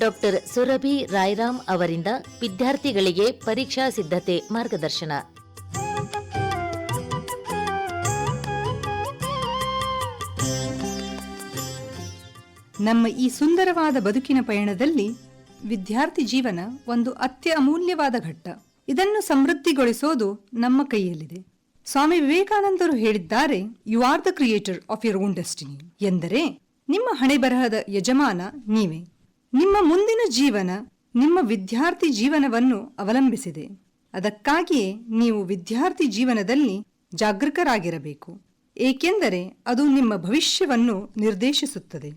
Doctor Surabhi ರಾಯ್ರಾಮ್ ಅವರಿಂದ ವಿದ್ಯಾರ್ಥಿಗಳಿಗೆ ಪರೀಕ್ಷಾ ಸಿದ್ಧತೆ ಮಾರ್ಗದರ್ಶನ. ನಮ್ಮ ಈ ಸುಂದರವಾದ ಬದುಕಿನ ಪಯಣದಲ್ಲಿ ವಿದ್ಯಾರ್ಥಿ ಜೀವನ ಒಂದು ಅತ್ಯ ಅಮೂಲ್ಯವಾದ ಘಟ್ಟ. ಇದನ್ನು ಸಮೃದ್ಧಿಗೊಳಿಸೋದು ನಮ್ಮ ಕೈಯಲ್ಲಿದೆ. ಸ್ವಾಮಿ ವಿವೇಕಾನಂದರು ಹೇಳಿದ್ದಾರೆ you are the creator of your own destiny ಎಂದರೆ, ನಿಮ್ಮ ಹಣೆ ಬರಹದ ಯಜಮಾನ ನೀವೇ. ನಿಮ್ಮ ಮುಂದಿನ ಜೀವನ ನಿಮ್ಮ ವಿದ್ಯಾರ್ಥಿ ಜೀವನವನ್ನು ಅವಲಂಬಿಸಿದೆ. ಅದಕ್ಕಾಗಿಯೇ ನೀವು ವಿದ್ಯಾರ್ಥಿ ಜೀವನದಲ್ಲಿ ಜಾಗೃತರಾಗಿರಬೇಕು ಏಕೆಂದರೆ ಅದು ನಿಮ್ಮ ಭವಿಷ್ಯವನ್ನು ನಿರ್ದೇಶಿಸುತ್ತದೆ.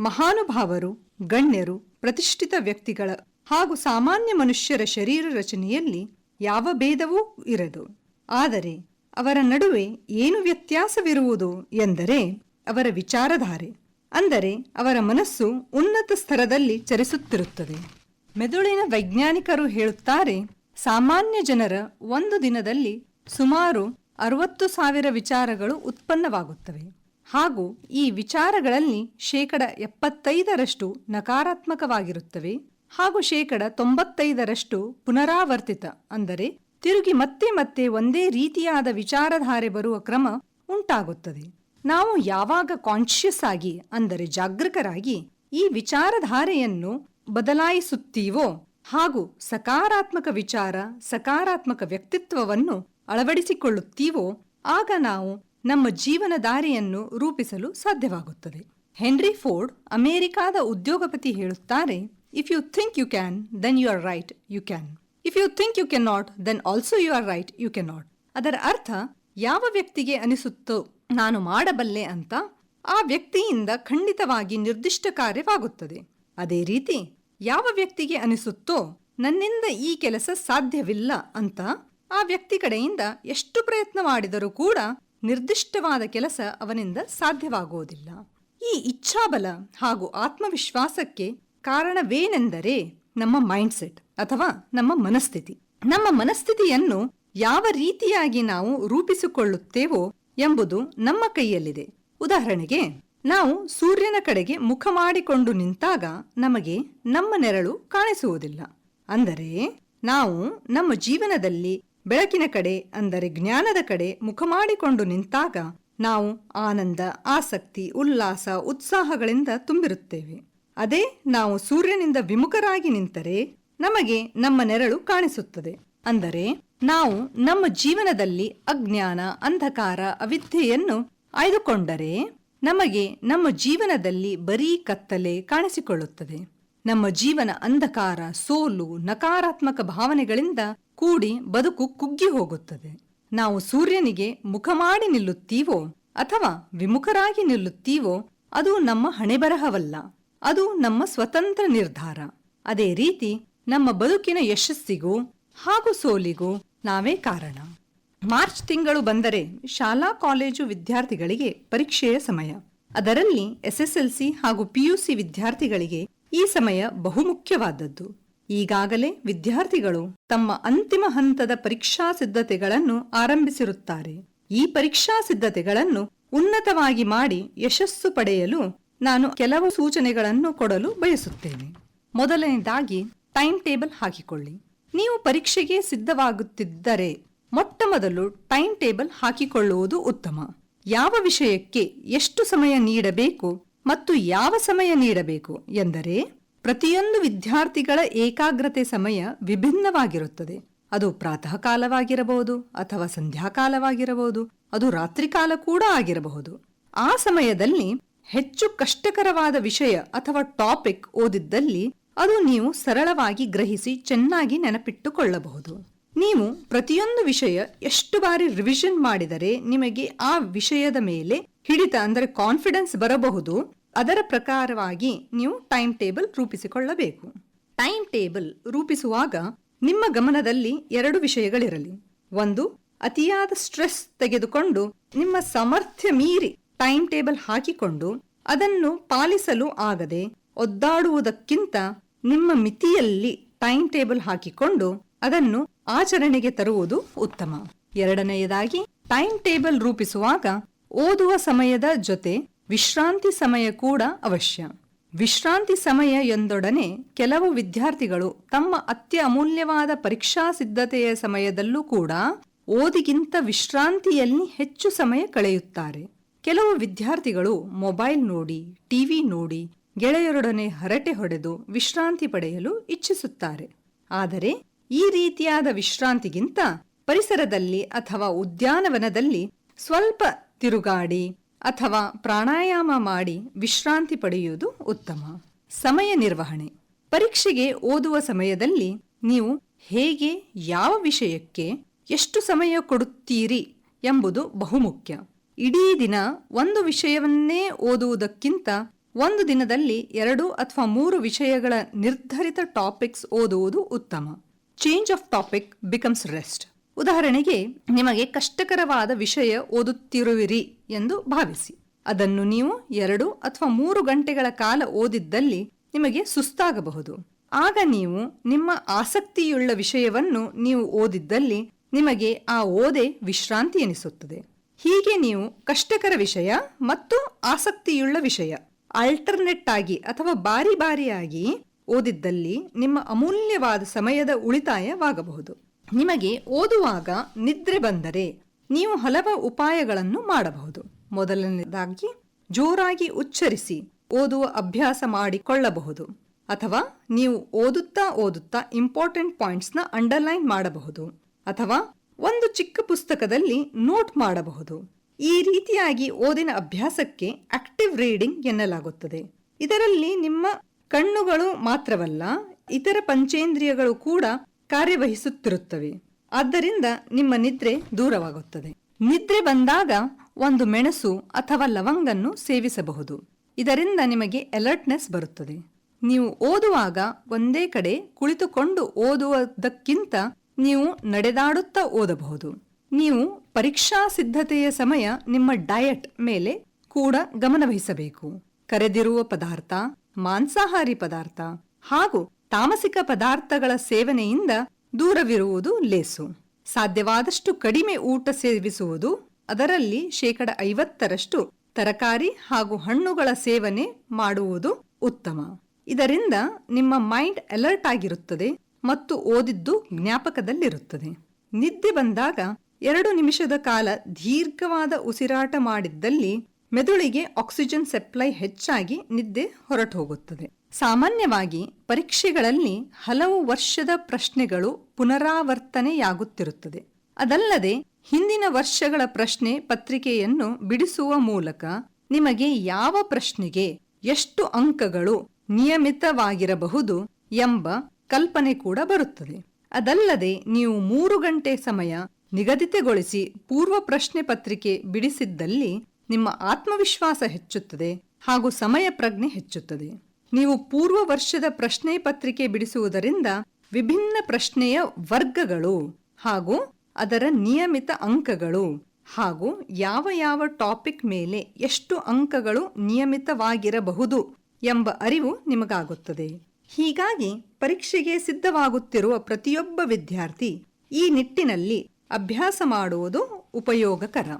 ಮಹಾನುಭಾವರು, ಗಣ್ಯರು, ಪ್ರತಿಷ್ಠಿತ ವ್ಯಕ್ತಿಗಳ ಹಾಗೂ ಸಾಮಾನ್ಯ ಮನುಷ್ಯರ ಶರೀರ ರಚನೆಯಲ್ಲಿ ಯಾವ ಭೇದವೂ ಇರದು. ಆದರೆ ಅವರ ನಡುವೆ ಏನು ವ್ಯತ್ಯಾಸವಿರುವುದು ಎಂದರೆ ಅವರ ವಿಚಾರಧಾರೆ. ಅಂದರೆ ಅವರ ಮನಸ್ಸು ಉನ್ನತ ಸ್ತರದಲ್ಲಿ ಚಲಿಸುತ್ತಿರುತ್ತದೆ ಮೆದುಳಿನ ವೈಜ್ಞಾನಿಕರು ಹೇಳುತ್ತಾರೆ, ಸಾಮಾನ್ಯ ಜನರ ಒಂದು ದಿನದಲ್ಲಿ ಸುಮಾರು ಅರವತ್ತು ಸಾವಿರ ವಿಚಾರಗಳು ಉತ್ಪನ್ನವಾಗುತ್ತವೆ. ಹಾಗೂ ಈ ವಿಚಾರಗಳಲ್ಲಿ ಶೇಕಡ ಎಪ್ಪತ್ತೈದರಷ್ಟು ನಕಾರಾತ್ಮಕವಾಗಿರುತ್ತವೆ ಹಾಗೂ ಶೇಕಡ ತೊಂಬತ್ತೈದರಷ್ಟು ಪುನರಾವರ್ತಿತ. ಅಂದರೆ ತಿರುಗಿ ಮತ್ತೆ ಮತ್ತೆ ಒಂದೇ ರೀತಿಯಾದ ವಿಚಾರಧಾರೆ ಬರುವ ಕ್ರಮ ಉಂಟಾಗುತ್ತದೆ. ನಾವು ಯಾವಾಗ ಕಾನ್ಶಿಯಸ್ ಆಗಿ, ಅಂದರೆ ಜಾಗೃತರಾಗಿ ಈ ವಿಚಾರಧಾರೆಯನ್ನು ಬದಲಾಯಿಸುತ್ತೀವೋ ಹಾಗೂ ಸಕಾರಾತ್ಮಕ ವಿಚಾರ, ಸಕಾರಾತ್ಮಕ ವ್ಯಕ್ತಿತ್ವವನ್ನು ಅಳವಡಿಸಿಕೊಳ್ಳುತ್ತೀವೋ, ಆಗ ನಾವು ನಮ್ಮ ಜೀವನ ದಾರಿಯನ್ನು ರೂಪಿಸಲು ಸಾಧ್ಯವಾಗುತ್ತದೆ. ಹೆನ್ರಿ ಫೋರ್ಡ್, ಅಮೆರಿಕಾದ ಉದ್ಯೋಗಪತಿ ಹೇಳುತ್ತಾರೆ if you think you can then you are right you can if you think you can not then also you are right you can not ಅದರ ಅರ್ಥ ಯಾವ ವ್ಯಕ್ತಿಗೆ ಅನಿಸುತ್ತೋ ನಾನು ಮಾಡಬಲ್ಲೆ ಅಂತ ಆ ವ್ಯಕ್ತಿಯಿಂದ ಖಂಡಿತವಾಗಿ ನಿರ್ದಿಷ್ಟ ಕಾರ್ಯವಾಗುತ್ತದೆ. ಅದೇ ರೀತಿ, ಯಾವ ವ್ಯಕ್ತಿಗೆ ಅನಿಸುತ್ತೋ ನನ್ನಿಂದ ಈ ಕೆಲಸ ಸಾಧ್ಯವಿಲ್ಲ ಅಂತ ಆ ವ್ಯಕ್ತಿ ಕಡೆಯಿಂದ ಎಷ್ಟು ಪ್ರಯತ್ನ ಮಾಡಿದರೂ ಕೂಡ ನಿರ್ದಿಷ್ಟವಾದ ಕೆಲಸ ಅವನಿಂದ ಸಾಧ್ಯವಾಗುವುದಿಲ್ಲ. ಈ ಇಚ್ಛಾಬಲ ಹಾಗೂ ಆತ್ಮವಿಶ್ವಾಸಕ್ಕೆ ಕಾರಣವೇನೆಂದರೆ ನಮ್ಮ ಮೈಂಡ್ಸೆಟ್ ಅಥವಾ ನಮ್ಮ ಮನಸ್ಥಿತಿ. ನಮ್ಮ ಮನಸ್ಥಿತಿಯನ್ನು ಯಾವ ರೀತಿಯಾಗಿ ನಾವು ರೂಪಿಸಿಕೊಳ್ಳುತ್ತೇವೋ ಎಂಬುದು ನಮ್ಮ ಕೈಯಲ್ಲಿದೆ. ಉದಾಹರಣೆಗೆ, ನಾವು ಸೂರ್ಯನ ಕಡೆಗೆ ಮುಖ ಮಾಡಿಕೊಂಡು ನಿಂತಾಗ ನಮಗೆ ನಮ್ಮ ನೆರಳು ಕಾಣಿಸುವುದಿಲ್ಲ. ಅಂದರೆ, ನಾವು ನಮ್ಮ ಜೀವನದಲ್ಲಿ ಬೆಳಕಿನ ಕಡೆ, ಅಂದರೆ ಜ್ಞಾನದ ಕಡೆ ಮುಖ ಮಾಡಿಕೊಂಡು ನಿಂತಾಗ ನಾವು ಆನಂದ, ಆಸಕ್ತಿ, ಉಲ್ಲಾಸ, ಉತ್ಸಾಹಗಳಿಂದ ತುಂಬಿರುತ್ತೇವೆ. ಅದೇ ನಾವು ಸೂರ್ಯನಿಂದ ವಿಮುಖರಾಗಿ ನಿಂತರೆ ನಮಗೆ ನಮ್ಮ ನೆರಳು ಕಾಣಿಸುತ್ತದೆ. ಅಂದರೆ ನಾವು ನಮ್ಮ ಜೀವನದಲ್ಲಿ ಅಜ್ಞಾನ, ಅಂಧಕಾರ, ಅವಿದ್ಯೆಯನ್ನು ಆಯ್ದುಕೊಂಡರೆ ನಮಗೆ ನಮ್ಮ ಜೀವನದಲ್ಲಿ ಬರೀ ಕತ್ತಲೆ ಕಾಣಿಸಿಕೊಳ್ಳುತ್ತದೆ. ನಮ್ಮ ಜೀವನ ಅಂಧಕಾರ, ಸೋಲು, ನಕಾರಾತ್ಮಕ ಭಾವನೆಗಳಿಂದ ಕೂಡಿ ಬದುಕು ಕುಗ್ಗಿ ಹೋಗುತ್ತದೆ. ನಾವು ಸೂರ್ಯನಿಗೆ ಮುಖ ಮಾಡಿ ನಿಲ್ಲುತ್ತೀವೋ ಅಥವಾ ವಿಮುಖರಾಗಿ ನಿಲ್ಲುತ್ತೀವೋ ಅದು ನಮ್ಮ ಹಣೆಬರಹವಲ್ಲ. ಅದು ನಮ್ಮ ಸ್ವತಂತ್ರ ನಿರ್ಧಾರ. ಅದೇ ರೀತಿ ನಮ್ಮ ಬದುಕಿನ ಯಶಸ್ಸಿಗೂ ಹಾಗೂ ಸೋಲಿಗೂ ನಾವೇ ಕಾರಣ. ಮಾರ್ಚ್ ತಿಂಗಳು ಬಂದರೆ ಶಾಲಾ ಕಾಲೇಜು ವಿದ್ಯಾರ್ಥಿಗಳಿಗೆ ಪರೀಕ್ಷೆಯ ಸಮಯ. ಅದರಲ್ಲಿ ಎಸ್ಎಸ್ಎಲ್ಸಿ ಹಾಗೂ ಪಿಯುಸಿ ವಿದ್ಯಾರ್ಥಿಗಳಿಗೆ ಈ ಸಮಯ ಬಹುಮುಖ್ಯವಾದದ್ದು. ಈಗಾಗಲೇ ವಿದ್ಯಾರ್ಥಿಗಳು ತಮ್ಮ ಅಂತಿಮ ಹಂತದ ಪರೀಕ್ಷಾ ಸಿದ್ಧತೆಗಳನ್ನು ಆರಂಭಿಸಿರುತ್ತಾರೆ. ಈ ಪರೀಕ್ಷಾ ಸಿದ್ಧತೆಗಳನ್ನು ಉನ್ನತವಾಗಿ ಮಾಡಿ ಯಶಸ್ಸು ಪಡೆಯಲು ನಾನು ಕೆಲವು ಸೂಚನೆಗಳನ್ನು ಕೊಡಲು ಬಯಸುತ್ತೇನೆ. ಮೊದಲನೇದಾಗಿ ಟೈಮ್ ಟೇಬಲ್ ಹಾಕಿಕೊಳ್ಳಿ. ನೀವು ಪರೀಕ್ಷೆಗೆ ಸಿದ್ಧವಾಗುತ್ತಿದ್ದರೆ ಮೊಟ್ಟ ಮೊದಲು ಟೈಮ್ ಟೇಬಲ್ ಹಾಕಿಕೊಳ್ಳುವುದು ಉತ್ತಮ. ಯಾವ ವಿಷಯಕ್ಕೆ ಎಷ್ಟು ಸಮಯ ನೀಡಬೇಕು ಮತ್ತು ಯಾವ ಸಮಯ ನೀಡಬೇಕು ಎಂದರೆ ಪ್ರತಿಯೊಂದು ವಿದ್ಯಾರ್ಥಿಗಳ ಏಕಾಗ್ರತೆ ಸಮಯ ವಿಭಿನ್ನವಾಗಿರುತ್ತದೆ. ಅದು ಪ್ರಾತಃ ಕಾಲವಾಗಿರಬಹುದು ಅಥವಾ ಸಂಧ್ಯಾಕಾಲವಾಗಿರಬಹುದು, ಅದು ರಾತ್ರಿ ಕಾಲ ಕೂಡ ಆಗಿರಬಹುದು. ಆ ಸಮಯದಲ್ಲಿ ಹೆಚ್ಚು ಕಷ್ಟಕರವಾದ ವಿಷಯ ಅಥವಾ ಟಾಪಿಕ್ ಓದಿದ್ದಲ್ಲಿ ಅದು ನೀವು ಸರಳವಾಗಿ ಗ್ರಹಿಸಿ ಚೆನ್ನಾಗಿ ನೆನಪಿಟ್ಟುಕೊಳ್ಳಬಹುದು. ನೀವು ಪ್ರತಿಯೊಂದು ವಿಷಯ ಎಷ್ಟು ಬಾರಿ ರಿವಿಷನ್ ಮಾಡಿದರೆ ನಿಮಗೆ ಆ ವಿಷಯದ ಮೇಲೆ ಹಿಡಿತ, ಅಂದರೆ ಕಾನ್ಫಿಡೆನ್ಸ್ ಬರಬಹುದು. ಅದರ ಪ್ರಕಾರವಾಗಿ ನೀವು ಟೈಮ್ ಟೇಬಲ್ ರೂಪಿಸಿಕೊಳ್ಳಬೇಕು. ಟೈಮ್ ಟೇಬಲ್ ರೂಪಿಸುವಾಗ ನಿಮ್ಮ ಗಮನದಲ್ಲಿ ಎರಡು ವಿಷಯಗಳಿರಲಿ. ಒಂದು, ಅತಿಯಾದ ಸ್ಟ್ರೆಸ್ ತೆಗೆದುಕೊಂಡು ನಿಮ್ಮ ಸಾಮರ್ಥ್ಯ ಮೀರಿ ಟೈಮ್ ಟೇಬಲ್ ಹಾಕಿಕೊಂಡು ಅದನ್ನು ಪಾಲಿಸಲು ಆಗದೆ ಒದ್ದಾಡುವುದಕ್ಕಿಂತ ನಿಮ್ಮ ಮಿತಿಯಲ್ಲಿ ಟೈಮ್ ಟೇಬಲ್ ಹಾಕಿಕೊಂಡು ಅದನ್ನು ಆಚರಣೆಗೆ ತರುವುದು ಉತ್ತಮ. ಎರಡನೆಯದಾಗಿ, ಟೈಮ್ ಟೇಬಲ್ ರೂಪಿಸುವಾಗ ಓದುವ ಸಮಯದ ಜೊತೆ ವಿಶ್ರಾಂತಿ ಸಮಯ ಕೂಡ ಅವಶ್ಯ. ವಿಶ್ರಾಂತಿ ಸಮಯ ಎಂದೊಡನೆ ಕೆಲವು ವಿದ್ಯಾರ್ಥಿಗಳು ತಮ್ಮ ಅತ್ಯ ಅಮೂಲ್ಯವಾದ ಪರೀಕ್ಷಾ ಸಿದ್ಧತೆಯ ಸಮಯದಲ್ಲೂ ಕೂಡ ಓದಿಗಿಂತ ವಿಶ್ರಾಂತಿಯಲ್ಲಿ ಹೆಚ್ಚು ಸಮಯ ಕಳೆಯುತ್ತಾರೆ. ಕೆಲವು ವಿದ್ಯಾರ್ಥಿಗಳು ಮೊಬೈಲ್ ನೋಡಿ ಟಿವಿ ನೋಡಿ ಗೆಳೆಯರೊಡನೆ ಹರಟೆ ಹೊಡೆದು ವಿಶ್ರಾಂತಿ ಪಡೆಯಲು ಇಚ್ಛಿಸುತ್ತಾರೆ. ಆದರೆ ಈ ರೀತಿಯಾದ ವಿಶ್ರಾಂತಿಗಿಂತ ಪರಿಸರದಲ್ಲಿ ಅಥವಾ ಉದ್ಯಾನವನದಲ್ಲಿ ಸ್ವಲ್ಪ ತಿರುಗಾಡಿ ಅಥವಾ ಪ್ರಾಣಾಯಾಮ ಮಾಡಿ ವಿಶ್ರಾಂತಿ ಪಡೆಯುವುದು ಉತ್ತಮ. ಸಮಯ ನಿರ್ವಹಣೆ. ಪರೀಕ್ಷೆಗೆ ಓದುವ ಸಮಯದಲ್ಲಿ ನೀವು ಹೇಗೆ, ಯಾವ ವಿಷಯಕ್ಕೆ ಎಷ್ಟು ಸಮಯ ಕೊಡುತ್ತೀರಿ ಎಂಬುದು ಬಹುಮುಖ್ಯ. ಇಡೀ ದಿನ ಒಂದು ವಿಷಯವನ್ನೇ ಓದುವುದಕ್ಕಿಂತ ಒಂದು ದಿನದಲ್ಲಿ ಎರಡು ಅಥವಾ ಮೂರು ವಿಷಯಗಳ ನಿರ್ಧರಿತ ಟಾಪಿಕ್ಸ್ ಓದುವುದು ಉತ್ತಮ. Change of topic becomes rest ಉದಾಹರಣೆಗೆ, ನಿಮಗೆ ಕಷ್ಟಕರವಾದ ವಿಷಯ ಓದುತ್ತಿರುವಿರಿ ಎಂದು ಭಾವಿಸಿ. ಅದನ್ನು ನೀವು ಎರಡು ಅಥವಾ ಮೂರು ಗಂಟೆಗಳ ಕಾಲ ಓದಿದ್ದಲ್ಲಿ ನಿಮಗೆ ಸುಸ್ತಾಗಬಹುದು. ಆಗ ನೀವು ನಿಮ್ಮ ಆಸಕ್ತಿಯುಳ್ಳ ವಿಷಯವನ್ನು ನೀವು ಓದಿದ್ದಲ್ಲಿ ನಿಮಗೆ ಆ ಓದೆ ವಿಶ್ರಾಂತಿ ಎನಿಸುತ್ತದೆ. ಹೀಗೆ ನೀವು ಕಷ್ಟಕರ ವಿಷಯ ಮತ್ತು ಆಸಕ್ತಿಯುಳ್ಳ ವಿಷಯ ಆಲ್ಟರ್ನೆಟ್ ಆಗಿ ಅಥವಾ ಬಾರಿ ಬಾರಿಯಾಗಿ ಓದಿದ್ದಲ್ಲಿ ನಿಮ್ಮ ಅಮೂಲ್ಯವಾದ ಸಮಯದ ಉಳಿತಾಯವಾಗಬಹುದು. ನಿಮಗೆ ಓದುವಾಗ ನಿದ್ರೆ ಬಂದರೆ ನೀವು ಹಲವು ಉಪಾಯಗಳನ್ನು ಮಾಡಬಹುದು. ಮೊದಲನೇದಾಗಿ ಜೋರಾಗಿ ಉಚ್ಚರಿಸಿ ಓದುವ ಅಭ್ಯಾಸ ಮಾಡಿಕೊಳ್ಳಬಹುದು. ಅಥವಾ ನೀವು ಓದುತ್ತಾ ಓದುತ್ತಾ ಇಂಪಾರ್ಟೆಂಟ್ ಪಾಯಿಂಟ್ಸ್ನ ಅಂಡರ್ಲೈನ್ ಮಾಡಬಹುದು. ಅಥವಾ ಒಂದು ಚಿಕ್ಕ ಪುಸ್ತಕದಲ್ಲಿ ನೋಟ್ ಮಾಡಬಹುದು. ಈ ರೀತಿಯಾಗಿ ಓದಿನ ಅಭ್ಯಾಸಕ್ಕೆ ಆಕ್ಟಿವ್ ರೀಡಿಂಗ್ ಎನ್ನಲಾಗುತ್ತದೆ. ಇದರಲ್ಲಿ ನಿಮ್ಮ ಕಣ್ಣುಗಳು ಮಾತ್ರವಲ್ಲ, ಇತರ ಪಂಚೇಂದ್ರಿಯಗಳು ಕೂಡ ಕಾರ್ಯವಹಿಸುತ್ತಿರುತ್ತವೆ. ಆದ್ದರಿಂದ ನಿಮ್ಮ ನಿದ್ರೆ ದೂರವಾಗುತ್ತದೆ. ನಿದ್ರೆ ಬಂದಾಗ ಒಂದು ಮೆಣಸು ಅಥವಾ ಲವಂಗನ್ನು ಸೇವಿಸಬಹುದು. ಇದರಿಂದ ನಿಮಗೆ ಅಲರ್ಟ್ನೆಸ್ ಬರುತ್ತದೆ. ನೀವು ಓದುವಾಗ ಒಂದೇ ಕಡೆ ಕುಳಿತುಕೊಂಡು ಓದುವುದಕ್ಕಿಂತ ನೀವು ನಡೆದಾಡುತ್ತಾ ಓದಬಹುದು. ನೀವು ಪರೀಕ್ಷಾ ಸಿದ್ಧತೆಯ ಸಮಯ ನಿಮ್ಮ ಡಯಟ್ ಮೇಲೆ ಕೂಡ ಗಮನವಹಿಸಬೇಕು ಕರೆದಿರುವ ಪದಾರ್ಥ, ಮಾಂಸಾಹಾರಿ ಪದಾರ್ಥ ಹಾಗೂ ತಾಮಸಿಕ ಪದಾರ್ಥಗಳ ಸೇವನೆಯಿಂದ ದೂರವಿರುವುದು ಲೇಸು. ಸಾಧ್ಯವಾದಷ್ಟು ಕಡಿಮೆ ಊಟ ಸೇವಿಸುವುದು ಅದರಲ್ಲಿ ಶೇಕಡ ಐವತ್ತರಷ್ಟು ತರಕಾರಿ ಹಾಗೂ ಹಣ್ಣುಗಳ ಸೇವನೆ ಮಾಡುವುದು ಉತ್ತಮ. ಇದರಿಂದ ನಿಮ್ಮ ಮೈಂಡ್ ಅಲರ್ಟ್ ಆಗಿರುತ್ತದೆ ಮತ್ತು ಓದಿದ್ದು ಜ್ಞಾಪಕದಲ್ಲಿರುತ್ತದೆ. ನಿದ್ದೆ ಬಂದಾಗ ಎರಡು ನಿಮಿಷದ ಕಾಲ ದೀರ್ಘವಾದ ಉಸಿರಾಟ ಮಾಡಿದ್ದಲ್ಲಿ ಮೆದುಳಿಗೆ ಆಕ್ಸಿಜನ್ ಸಪ್ಲೈ ಹೆಚ್ಚಾಗಿ ನಿದ್ದೆ ಹೊರಟು ಹೋಗುತ್ತದೆ ಸಾಮಾನ್ಯವಾಗಿ ಪರೀಕ್ಷೆಗಳಲ್ಲಿ ಹಲವು ವರ್ಷದ ಪ್ರಶ್ನೆಗಳು ಪುನರಾವರ್ತನೆಯಾಗುತ್ತಿರುತ್ತದೆ. ಅದಲ್ಲದೆ ಹಿಂದಿನ ವರ್ಷಗಳ ಪ್ರಶ್ನೆ ಪತ್ರಿಕೆಯನ್ನು ಬಿಡಿಸುವ ಮೂಲಕ ನಿಮಗೆ ಯಾವ ಪ್ರಶ್ನೆಗೆ ಎಷ್ಟು ಅಂಕಗಳು ನಿಯಮಿತವಾಗಿರಬಹುದು ಎಂಬ ಕಲ್ಪನೆ ಕೂಡ ಬರುತ್ತದೆ. ಅದಲ್ಲದೆ ನೀವು ಮೂರು ಗಂಟೆ ಸಮಯ ನಿಗದಿತಗೊಳಿಸಿ ಪೂರ್ವ ಪ್ರಶ್ನೆ ಪತ್ರಿಕೆ ಬಿಡಿಸಿದ್ದಲ್ಲಿ ನಿಮ್ಮ ಆತ್ಮವಿಶ್ವಾಸ ಹೆಚ್ಚುತ್ತದೆ ಹಾಗೂ ಸಮಯ ಪ್ರಜ್ಞೆ ಹೆಚ್ಚುತ್ತದೆ. ನೀವು ಪೂರ್ವ ವರ್ಷದ ಪ್ರಶ್ನೆ ಪತ್ರಿಕೆ ಬಿಡಿಸುವುದರಿಂದ ವಿಭಿನ್ನ ಪ್ರಶ್ನೆಯ ವರ್ಗಗಳು ಹಾಗೂ ಅದರ ನಿಯಮಿತ ಅಂಕಗಳು ಹಾಗೂ ಯಾವ ಯಾವ ಟಾಪಿಕ್ ಮೇಲೆ ಎಷ್ಟು ಅಂಕಗಳು ನಿಯಮಿತವಾಗಿರಬಹುದು ಎಂಬ ಅರಿವು ನಿಮಗಾಗುತ್ತದೆ. ಹೀಗಾಗಿ ಪರೀಕ್ಷೆಗೆ ಸಿದ್ಧವಾಗುತ್ತಿರುವ ಪ್ರತಿಯೊಬ್ಬ ವಿದ್ಯಾರ್ಥಿ ಈ ನಿಟ್ಟಿನಲ್ಲಿ ಅಭ್ಯಾಸ ಮಾಡುವುದು ಉಪಯೋಗಕರ.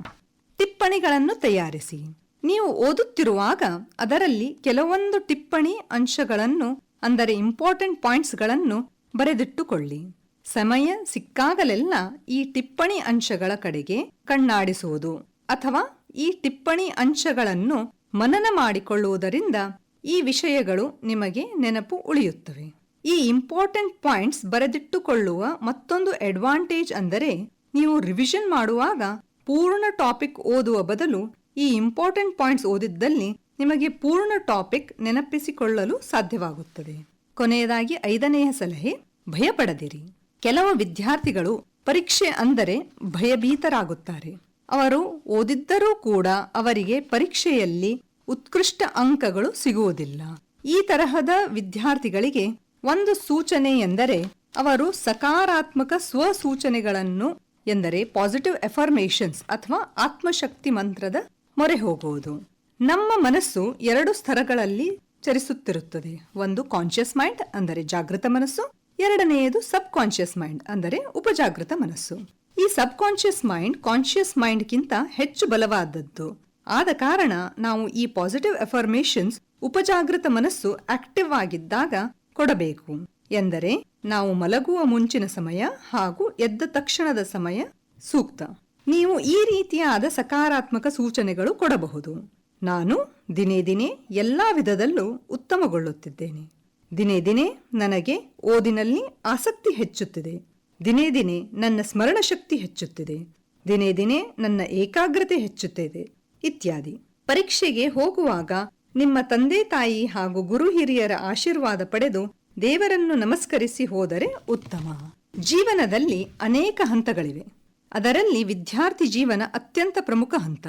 ಟಿಪ್ಪಣಿಗಳನ್ನು ತಯಾರಿಸಿ. ನೀವು ಓದುತ್ತಿರುವಾಗ ಅದರಲ್ಲಿ ಕೆಲವೊಂದು ಟಿಪ್ಪಣಿ ಅಂಶಗಳನ್ನು, ಅಂದರೆ ಇಂಪಾರ್ಟೆಂಟ್ ಪಾಯಿಂಟ್ಸ್ಗಳನ್ನು ಬರೆದಿಟ್ಟುಕೊಳ್ಳಿ. ಸಮಯ ಸಿಕ್ಕಾಗಲೆಲ್ಲ ಈ ಟಿಪ್ಪಣಿ ಅಂಶಗಳ ಕಡೆಗೆ ಕಣ್ಣಾಡಿಸುವುದು ಅಥವಾ ಈ ಟಿಪ್ಪಣಿ ಅಂಶಗಳನ್ನು ಮನನ ಮಾಡಿಕೊಳ್ಳುವುದರಿಂದ ಈ ವಿಷಯಗಳು ನಿಮಗೆ ನೆನಪು ಉಳಿಯುತ್ತವೆ. ಈ ಇಂಪಾರ್ಟೆಂಟ್ ಪಾಯಿಂಟ್ಸ್ ಬರೆದಿಟ್ಟುಕೊಳ್ಳುವ ಮತ್ತೊಂದು ಅಡ್ವಾಂಟೇಜ್ ಅಂದರೆ ನೀವು ರಿವಿಷನ್ ಮಾಡುವಾಗ ಪೂರ್ಣ ಟಾಪಿಕ್ ಓದುವ ಬದಲು ಈ ಇಂಪಾರ್ಟೆಂಟ್ ಪಾಯಿಂಟ್ಸ್ ಓದಿದ್ದಲ್ಲಿ ನಿಮಗೆ ಪೂರ್ಣ ಟಾಪಿಕ್ ನೆನಪಿಸಿಕೊಳ್ಳಲು ಸಾಧ್ಯವಾಗುತ್ತದೆ. ಕೊನೆಯದಾಗಿ ಐದನೆಯ ಸಲಹೆ, ಭಯಪಡದಿರಿ. ಕೆಲವು ವಿದ್ಯಾರ್ಥಿಗಳು ಪರೀಕ್ಷೆ ಅಂದರೆ ಭಯಭೀತರಾಗುತ್ತಾರೆ. ಅವರು ಓದಿದ್ದರೂ ಕೂಡ ಅವರಿಗೆ ಪರೀಕ್ಷೆಯಲ್ಲಿ ಉತ್ಕೃಷ್ಟ ಅಂಕಗಳು ಸಿಗುವುದಿಲ್ಲ. ಈ ತರಹದ ವಿದ್ಯಾರ್ಥಿಗಳಿಗೆ ಒಂದು ಸೂಚನೆ ಎಂದರೆ ಅವರು ಸಕಾರಾತ್ಮಕ ಸ್ವಸೂಚನೆಗಳನ್ನು ಎಂದರೆ ಪಾಸಿಟಿವ್ ಎಫರ್ಮೇಷನ್ಸ್ ಅಥವಾ ಆತ್ಮಶಕ್ತಿ ಮಂತ್ರದ ಮೊರೆ ಹೋಗುವುದು. ನಮ್ಮ ಮನಸ್ಸು ಎರಡು ಸ್ತರಗಳಲ್ಲಿ ಚರಿಸುತ್ತಿರುತ್ತದೆ. ಒಂದು ಕಾನ್ಷಿಯಸ್ ಮೈಂಡ್ ಅಂದರೆ ಜಾಗೃತ ಮನಸ್ಸು, ಎರಡನೆಯದು ಸಬ್ ಕಾನ್ಶಿಯಸ್ ಮೈಂಡ್ ಅಂದರೆ ಉಪಜಾಗೃತ ಮನಸ್ಸು. ಈ ಸಬ್ ಕಾನ್ಶಿಯಸ್ ಮೈಂಡ್ ಕಾನ್ಷಿಯಸ್ ಮೈಂಡ್ಗಿಂತ ಹೆಚ್ಚು ಬಲವಾದದ್ದು. ಆದ ಕಾರಣ ನಾವು ಈ ಪಾಸಿಟಿವ್ ಎಫರ್ಮೇಷನ್ಸ್ ಉಪಜಾಗೃತ ಮನಸ್ಸು ಆಕ್ಟಿವ್ ಆಗಿದ್ದಾಗ ಕೊಡಬೇಕು. ಎಂದರೆ ನಾವು ಮಲಗುವ ಮುಂಚಿನ ಸಮಯ ಹಾಗೂ ಎದ್ದ ತಕ್ಷಣದ ಸಮಯ ಸೂಕ್ತ. ನೀವು ಈ ರೀತಿಯಾದ ಸಕಾರಾತ್ಮಕ ಸೂಚನೆಗಳು ಕೊಡಬಹುದು. ನಾನು ದಿನೇ ದಿನೇ ಎಲ್ಲಾ ವಿಧದಲ್ಲೂ ಉತ್ತಮಗೊಳ್ಳುತ್ತಿದ್ದೇನೆ. ದಿನೇ ದಿನೇ ನನಗೆ ಓದಿನಲ್ಲಿ ಆಸಕ್ತಿ ಹೆಚ್ಚುತ್ತಿದೆ. ದಿನೇ ದಿನೇ ನನ್ನ ಸ್ಮರಣ ಶಕ್ತಿ ಹೆಚ್ಚುತ್ತಿದೆ. ದಿನೇ ದಿನೇ ನನ್ನ ಏಕಾಗ್ರತೆ ಹೆಚ್ಚುತ್ತಿದೆ ಇತ್ಯಾದಿ. ಪರೀಕ್ಷೆಗೆ ಹೋಗುವಾಗ ನಿಮ್ಮ ತಂದೆ ತಾಯಿ ಹಾಗೂ ಗುರು ಹಿರಿಯರ ಆಶೀರ್ವಾದ ಪಡೆದು ದೇವರನ್ನು ನಮಸ್ಕರಿಸಿ ಹೋದರೆ ಉತ್ತಮ. ಜೀವನದಲ್ಲಿ ಅನೇಕ ಹಂತಗಳಿವೆ. ಅದರಲ್ಲಿ ವಿದ್ಯಾರ್ಥಿ ಜೀವನ ಅತ್ಯಂತ ಪ್ರಮುಖ ಹಂತ.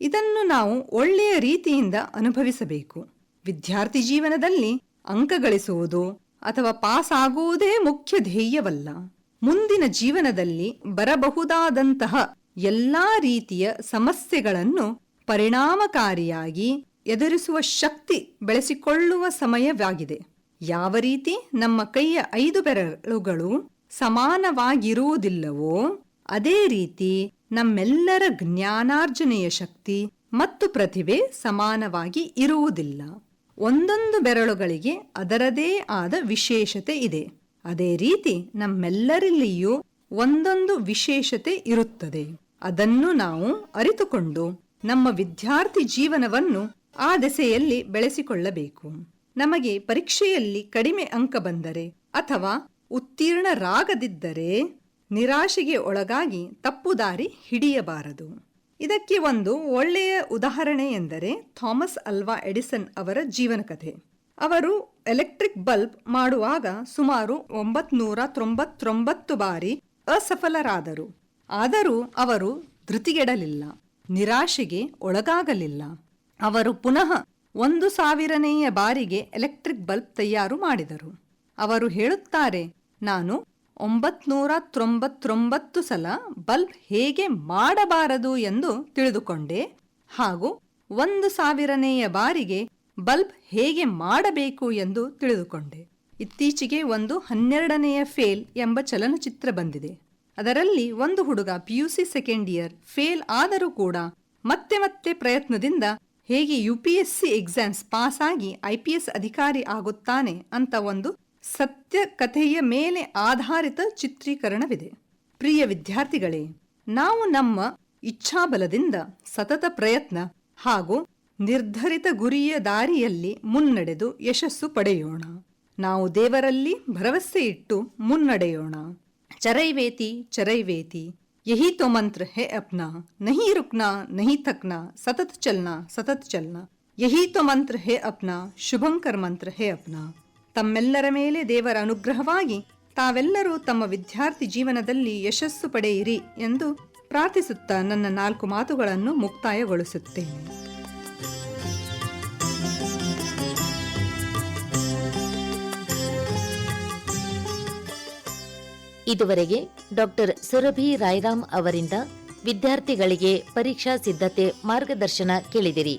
ಇದನ್ನು ನಾವು ಒಳ್ಳೆಯ ರೀತಿಯಿಂದ ಅನುಭವಿಸಬೇಕು. ವಿದ್ಯಾರ್ಥಿ ಜೀವನದಲ್ಲಿ ಅಂಕ ಗಳಿಸುವುದು ಅಥವಾ ಪಾಸ್ ಆಗುವುದೇ ಮುಖ್ಯ ಧ್ಯೇಯವಲ್ಲ. ಮುಂದಿನ ಜೀವನದಲ್ಲಿ ಬರಬಹುದಾದಂತಹ ಎಲ್ಲಾ ರೀತಿಯ ಸಮಸ್ಯೆಗಳನ್ನು ಪರಿಣಾಮಕಾರಿಯಾಗಿ ಎದುರಿಸುವ ಶಕ್ತಿ ಬೆಳೆಸಿಕೊಳ್ಳುವ ಸಮಯವಾಗಿದೆ. ಯಾವ ರೀತಿ ನಮ್ಮ ಕೈಯ ಐದು ಬೆರಳುಗಳು ಸಮಾನವಾಗಿರುವುದಿಲ್ಲವೋ, ಅದೇ ರೀತಿ ನಮ್ಮೆಲ್ಲರ ಜ್ಞಾನಾರ್ಜನೆಯ ಶಕ್ತಿ ಮತ್ತು ಪ್ರತಿಭೆ ಸಮಾನವಾಗಿ ಇರುವುದಿಲ್ಲ. ಒಂದೊಂದು ಬೆರಳುಗಳಿಗೆ ಅದರದೇ ಆದ ವಿಶೇಷತೆ ಇದೆ. ಅದೇ ರೀತಿ ನಮ್ಮೆಲ್ಲರಲ್ಲಿಯೂ ಒಂದೊಂದು ವಿಶೇಷತೆ ಇರುತ್ತದೆ. ಅದನ್ನು ನಾವು ಅರಿತುಕೊಂಡು ನಮ್ಮ ವಿದ್ಯಾರ್ಥಿ ಜೀವನವನ್ನು ಆ ದೆಸೆಯಲ್ಲಿ ಬೆಳೆಸಿಕೊಳ್ಳಬೇಕು. ನಮಗೆ ಪರೀಕ್ಷೆಯಲ್ಲಿ ಕಡಿಮೆ ಅಂಕ ಬಂದರೆ ಅಥವಾ ಉತ್ತೀರ್ಣರಾಗದಿದ್ದರೆ ನಿರಾಶೆಗೆ ಒಳಗಾಗಿ ತಪ್ಪು ದಾರಿ ಹಿಡಿಯಬಾರದು. ಇದಕ್ಕೆ ಒಂದು ಒಳ್ಳೆಯ ಉದಾಹರಣೆ ಎಂದರೆ ಥಾಮಸ್ ಅಲ್ವಾ ಎಡಿಸನ್ ಅವರ ಜೀವನ ಕಥೆ ಅವರು ಎಲೆಕ್ಟ್ರಿಕ್ ಬಲ್ಬ್ ಮಾಡುವಾಗ ಸುಮಾರು ಒಂಬತ್ನೂರ ತೊಂಬತ್ತೊಂಬತ್ತು ಬಾರಿ ಅಸಫಲರಾದರು. ಆದರೂ ಅವರು ಧೃತಿಗೆಡಲಿಲ್ಲ, ನಿರಾಶೆಗೆ ಒಳಗಾಗಲಿಲ್ಲ. ಅವರು ಪುನಃ ಒಂದು ಸಾವಿರನೆಯ ಬಾರಿಗೆ ಎಲೆಕ್ಟ್ರಿಕ್ ಬಲ್ಬ್ ತಯಾರು ಮಾಡಿದರು. ಅವರು ಹೇಳುತ್ತಾರೆ, ನಾನು ಒಂಬತ್ನೂರ ತೊಂಬತ್ತೊಂಬತ್ತು ಸಲ ಬಲ್ಬ್ ಹೇಗೆ ಮಾಡಬಾರದು ಎಂದು ತಿಳಿದುಕೊಂಡೆ. ಹಾಗೂ ಒಂದು ಸಾವಿರನೆಯ ಬಾರಿಗೆ ಬಲ್ಬ್ ಹೇಗೆ ಮಾಡಬೇಕು ಎಂದು ತಿಳಿದುಕೊಂಡೆ. ಇತ್ತೀಚೆಗೆ ಒಂದು ಹನ್ನೆರಡನೆಯ ಫೇಲ್ ಎಂಬ ಚಲನಚಿತ್ರ ಬಂದಿದೆ. ಅದರಲ್ಲಿ ಒಂದು ಹುಡುಗ ಪಿಯುಸಿ ಸೆಕೆಂಡ್ ಇಯರ್ ಫೇಲ್ ಆದರೂ ಕೂಡ ಮತ್ತೆ ಮತ್ತೆ ಪ್ರಯತ್ನದಿಂದ ಹೇಗೆ U P S C exams pass ಆಗಿ ಐ ಪಿ ಎಸ್ ಅಧಿಕಾರಿ ಆಗುತ್ತಾನೆ ಅಂತ ಒಂದು ಸತ್ಯ ಕಥೆಯ ಮೇಲೆ ಆಧಾರಿತ ಚಿತ್ರೀಕರಣವಿದೆ. ಪ್ರಿಯ ವಿದ್ಯಾರ್ಥಿಗಳೇ, ನಾವು ನಮ್ಮ ಇಚ್ಛಾಬಲದಿಂದ ಸತತ ಪ್ರಯತ್ನ ಹಾಗೂ ನಿರ್ಧರಿತ ಗುರಿಯ ದಾರಿಯಲ್ಲಿ ಮುನ್ನಡೆದು ಯಶಸ್ಸು ಪಡೆಯೋಣ. ನಾವು ದೇವರಲ್ಲಿ ಭರವಸೆ ಇಟ್ಟು ಮುನ್ನಡೆಯೋಣ. ಚರೈವೇತಿ ಚರೈವೇತಿ. ಯಹಿ तो ಮಂತ್ರ ಹೇ ಅಪ್ನಾ नहीं रुकना, नहीं थकना, सतत चलना सतत चलना। यही तो ಮಂತ್ರ ಹೇ ಅಪ್ನಾ ಶುಭಂಕರ್ ಮಂತ್ರ ಹೇ ಅಪ್ನಾ ತಮ್ಮೆಲ್ಲರ ಮೇಲೆ ದೇವರ ಅನುಗ್ರಹವಾಗಿ ತಾವೆಲ್ಲರೂ ತಮ್ಮ ವಿದ್ಯಾರ್ಥಿ ಜೀವನದಲ್ಲಿ ಯಶಸ್ಸು ಪಡೆಯಿರಿ ಎಂದು ಪ್ರಾರ್ಥಿಸುತ್ತಾ ನನ್ನ ನಾಲ್ಕು ಮಾತುಗಳನ್ನು ಮುಕ್ತಾಯಗೊಳಿಸುತ್ತೇನೆ. ಇದುವರೆಗೆ ಡಾಕ್ಟರ್ ಸುರಭಿ ರಾಯರಾಮ್ ಅವರಿಂದ ವಿದ್ಯಾರ್ಥಿಗಳಿಗೆ ಪರೀಕ್ಷಾ ಸಿದ್ಧತೆ ಮಾರ್ಗದರ್ಶನ ಕೇಳಿದಿರಿ.